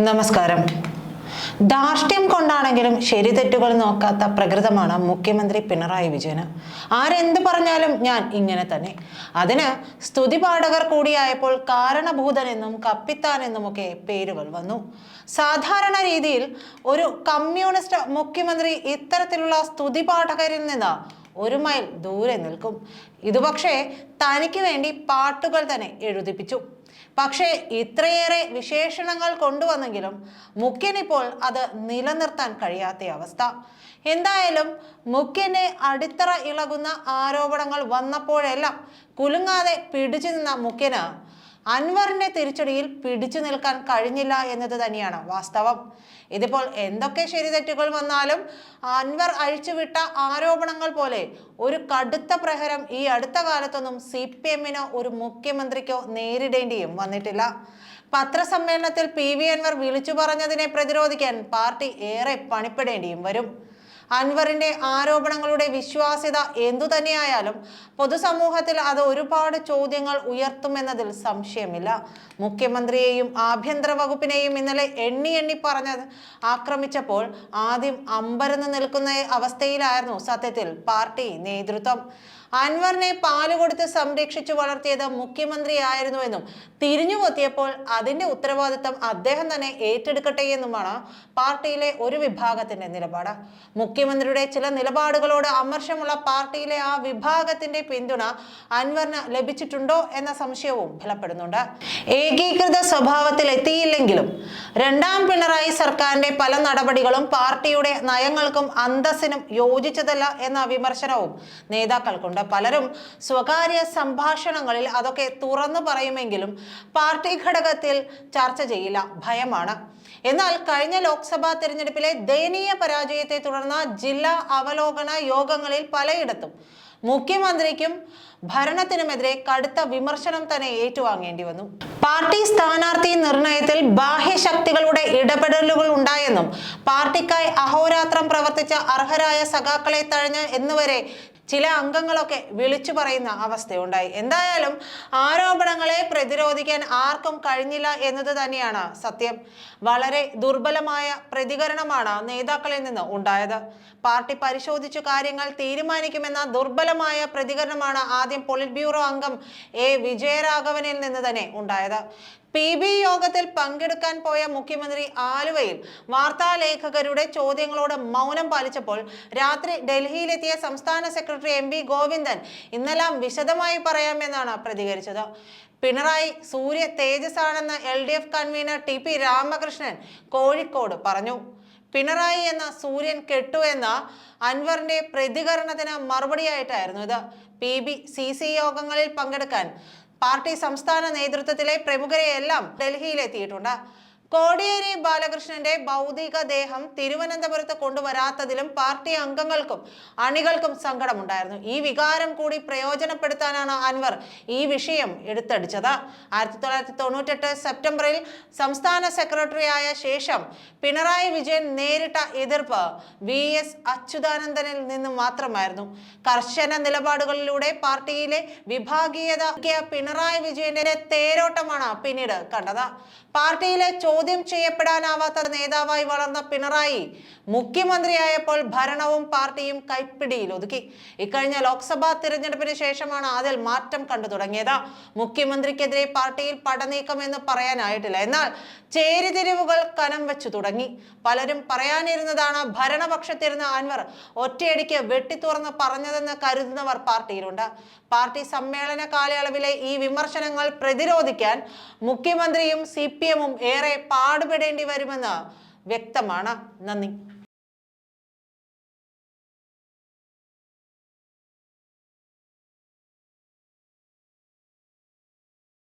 നമസ്കാരം. ധാർഷ്ട്യം കൊണ്ടാണെങ്കിലും ശരി തെറ്റുകൾ നോക്കാത്ത പ്രകൃതമാണ് മുഖ്യമന്ത്രി പിണറായി വിജയന് ആരെന്ത് പറഞ്ഞാലും ഞാൻ ഇങ്ങനെ തന്നെ. അതിന് സ്തുതിപാഠകർ കൂടിയായപ്പോൾ കാരണഭൂതനെന്നും കപ്പിത്താൻ എന്നുമൊക്കെ പേരുകൾ വന്നു. സാധാരണ രീതിയിൽ ഒരു കമ്മ്യൂണിസ്റ്റ് മുഖ്യമന്ത്രി ഇത്തരത്തിലുള്ള സ്തുതിപാഠകരിൽ നിന്ന് ഒരു മൈൽ ദൂരെ നിൽക്കും. ഇതുപക്ഷേ തനിക്ക് വേണ്ടി പാട്ടുകൾ തന്നെ എഴുതിപ്പിച്ചു. പക്ഷേ ഇത്രയേറെ വിശേഷണങ്ങൾ കൊണ്ടുവന്നെങ്കിലും മുഖ്യനിപ്പോൾ അത് നിലനിർത്താൻ കഴിയാത്ത അവസ്ഥ. എന്തായാലും മുഖ്യനെ അടിത്തറ ഇളകുന്ന ആരോപണങ്ങൾ വന്നപ്പോഴെല്ലാം കുലുങ്ങാതെ പിടിച്ചു നിന്ന മുഖ്യന് അൻവറിന്റെ തിരിച്ചടിയിൽ പിടിച്ചു നിൽക്കാൻ കഴിഞ്ഞില്ല എന്നത് തന്നെയാണ് വാസ്തവം. ഇതിപ്പോൾ എന്തൊക്കെ ശരിതെറ്റുകൾ വന്നാലും അൻവർ അഴിച്ചുവിട്ട ആരോപണങ്ങൾ പോലെ ഒരു കടുത്ത പ്രഹരം ഈ അടുത്ത കാലത്തൊന്നും സി പി എമ്മിനോ ഒരു മുഖ്യമന്ത്രിക്കോ നേരിടേണ്ടിയും വന്നിട്ടില്ല. പത്രസമ്മേളനത്തിൽ പി വി അൻവർ വിളിച്ചു പറഞ്ഞതിനെ പ്രതിരോധിക്കാൻ പാർട്ടി ഏറെ പണിപ്പെടേണ്ടിയും വരും. അൻവറിന്റെ ആരോപണങ്ങളുടെ വിശ്വാസ്യത എന്തുതന്നെയായാലും പൊതുസമൂഹത്തിൽ അത് ഒരുപാട് ചോദ്യങ്ങൾ ഉയർത്തുമെന്നതിൽ സംശയമില്ല. മുഖ്യമന്ത്രിയെയും ആഭ്യന്തര വകുപ്പിനെയും ഇന്നലെ എണ്ണി എണ്ണി പറഞ്ഞത് ആക്രമിച്ചപ്പോൾ ആദ്യം അമ്പരന്ന് നിൽക്കുന്ന അവസ്ഥയിലായിരുന്നു സത്യത്തിൽ പാർട്ടി നേതൃത്വം. അൻവറിനെ പാൽ കൊടുത്ത് സംരക്ഷിച്ചു വളർത്തിയത് തിരിഞ്ഞു തിരിഞ്ഞുകൊത്തിയപ്പോൾ അതിന്റെ ഉത്തരവാദിത്തം അദ്ദേഹം തന്നെ ഏറ്റെടുക്കട്ടെ എന്നുമാണ് പാർട്ടിയിലെ ഒരു വിഭാഗത്തിന്റെ നിലപാട്. മുഖ്യമന്ത്രിയുടെ ചില നിലപാടുകളോട് അമർഷമുള്ള പാർട്ടിയിലെ ആ വിഭാഗത്തിന്റെ പിന്തുണ അൻവറിന് ലഭിച്ചിട്ടുണ്ടോ എന്ന സംശയവും ഫലപ്പെടുന്നുണ്ട് ഏകീകൃത സ്വഭാവത്തിൽ എത്തിയില്ലെങ്കിലും രണ്ടാം പിണറായി സർക്കാരിന്റെ പല നടപടികളും പാർട്ടിയുടെ നയങ്ങൾക്കും അന്തസ്സിനും യോജിച്ചതല്ല എന്ന വിമർശനവും നേതാക്കൾക്കുണ്ട്. പലരും സ്വകാര്യ സംഭാഷണങ്ങളിൽ അതൊക്കെ തുറന്നു പറയുമെങ്കിലും പാർട്ടി ഘടകത്തിൽ ചർച്ച ചെയ്യില്ല. ഭയമാണ്. എന്നാൽ കഴിഞ്ഞ ലോക്സഭാ തെരഞ്ഞെടുപ്പിലെ ദയനീയ പരാജയത്തെ തുടർന്ന് ജില്ലാ അവലോകന യോഗങ്ങളിൽ പലയിടത്തും മുഖ്യമന്ത്രിക്കും ഭരണത്തിനുമെതിരെ കടുത്ത വിമർശനം തന്നെ ഏറ്റുവാങ്ങേണ്ടി വന്നു. പാർട്ടി സ്ഥാനാർത്ഥി നിർണയത്തിൽ ബാഹ്യശക്തികളുടെ ഇടപെടലുകൾ ഉണ്ടായെന്നും പാർട്ടിക്കായി അഹോരാത്രം പ്രവർത്തിച്ച അർഹരായ സഖാക്കളെ തഴഞ്ഞ് എന്നുവരെ ചില അംഗങ്ങളൊക്കെ വിളിച്ചു പറയുന്ന അവസ്ഥയുണ്ടായി. എന്തായാലും ആരോപണങ്ങളെ പ്രതിരോധിക്കാൻ ആർക്കും കഴിഞ്ഞില്ല എന്നത് തന്നെയാണ് സത്യം. വളരെ ദുർബലമായ പ്രതികരണമാണ് നേതാക്കളിൽ നിന്ന് ഉണ്ടായത്. പാർട്ടി പരിശോധിച്ചു കാര്യങ്ങൾ തീരുമാനിക്കുമെന്ന ദുർബലമായ പ്രതികരണമാണ് ആദ്യം പൊളിറ്റ് ബ്യൂറോ അംഗം എ. വിജയരാഘവനിൽ നിന്ന് തന്നെ ഉണ്ടായത്. പി ബി യോഗത്തിൽ പങ്കെടുക്കാൻ പോയ മുഖ്യമന്ത്രി ആലുവയിൽ വാർത്താലേഖകരുടെ ചോദ്യങ്ങളോട് മൗനം പാലിച്ചപ്പോൾ രാത്രി ഡൽഹിയിലെത്തിയ സംസ്ഥാന സെക്രട്ടറി എം വി ഗോവിന്ദൻ ഇന്നെല്ലാം വിശദമായി പറയാമെന്നാണ് പ്രതികരിച്ചത്. പിണറായി സൂര്യ തേജസ് ആണെന്ന് L D F convenor T P Ramakrishnan Kozhikode പറഞ്ഞു. പിണറായി എന്ന സൂര്യൻ കെട്ടു എന്ന അൻവറിന്റെ പ്രതികരണത്തിന് മറുപടിയായിട്ടായിരുന്നു ഇത്. പി ബി സി സി യോഗങ്ങളിൽ പങ്കെടുക്കാൻ പാർട്ടി സംസ്ഥാന നേതൃത്വത്തിലെ പ്രമുഖരെയെല്ലാം ഡൽഹിയിലെത്തിയിട്ടുണ്ട്. കോടിയേരി ബാലകൃഷ്ണന്റെ ഭൗതിക ദേഹം തിരുവനന്തപുരത്ത് കൊണ്ടുവരാത്തതിലും പാർട്ടി അംഗങ്ങൾക്കും അണികൾക്കും സങ്കടമുണ്ടായിരുന്നു. ഈ വികാരം കൂടി പ്രയോജനപ്പെടുത്താനാണ് അൻവർ ഈ വിഷയം എടുത്തടിച്ചത്. ആയിരത്തി തൊള്ളായിരത്തി തൊണ്ണൂറ്റെട്ട് സെപ്റ്റംബറിൽ സംസ്ഥാന സെക്രട്ടറി ആയ ശേഷം പിണറായി വിജയൻ നേരിട്ട എതിർപ്പ് വി എസ് അച്യുതാനന്ദനിൽ നിന്ന് മാത്രമായിരുന്നു. കർശന നിലപാടുകളിലൂടെ പാർട്ടിയിലെ വിഭാഗീയത പിണറായി വിജയന്റെ തേരോട്ടമാണ് പിന്നീട് കണ്ടത്. പാർട്ടിയിലെ ചോദ്യം ചെയ്യപ്പെടാനാവാത്ത നേതാവായി വളർന്ന പിണറായി മുഖ്യമന്ത്രിയായപ്പോൾ ഭരണവും പാർട്ടിയും കൈപ്പിടിയിൽ ഒതുക്കി. ഇക്കഴിഞ്ഞ ലോക്സഭാ തിരഞ്ഞെടുപ്പിന് ശേഷമാണ് അതിൽ മാറ്റം കണ്ടു തുടങ്ങിയത്. മുഖ്യമന്ത്രിക്കെതിരെ പാർട്ടിയിൽ പടനീക്കം എന്ന് പറയാനായിട്ടില്ല. എന്നാൽ ചേരിതിരിവുകൾ കനം വെച്ചു തുടങ്ങി. പലരും പറയാനിരുന്നതാണ് ഭരണപക്ഷത്തിരുന്ന അൻവർ ഒറ്റയടിക്ക് വെട്ടിത്തുറന്ന് പറഞ്ഞതെന്ന് കരുതുന്നവർ പാർട്ടിയിലുണ്ട്. പാർട്ടി സമ്മേളന കാലയളവിലെ ഈ വിമർശനങ്ങൾ പ്രതിരോധിക്കാൻ മുഖ്യമന്ത്രിയും സി പി എമ്മും ഏറെ പാടുപെടേണ്ടി വരുമെന്ന് വ്യക്തമാണ് നന്ദി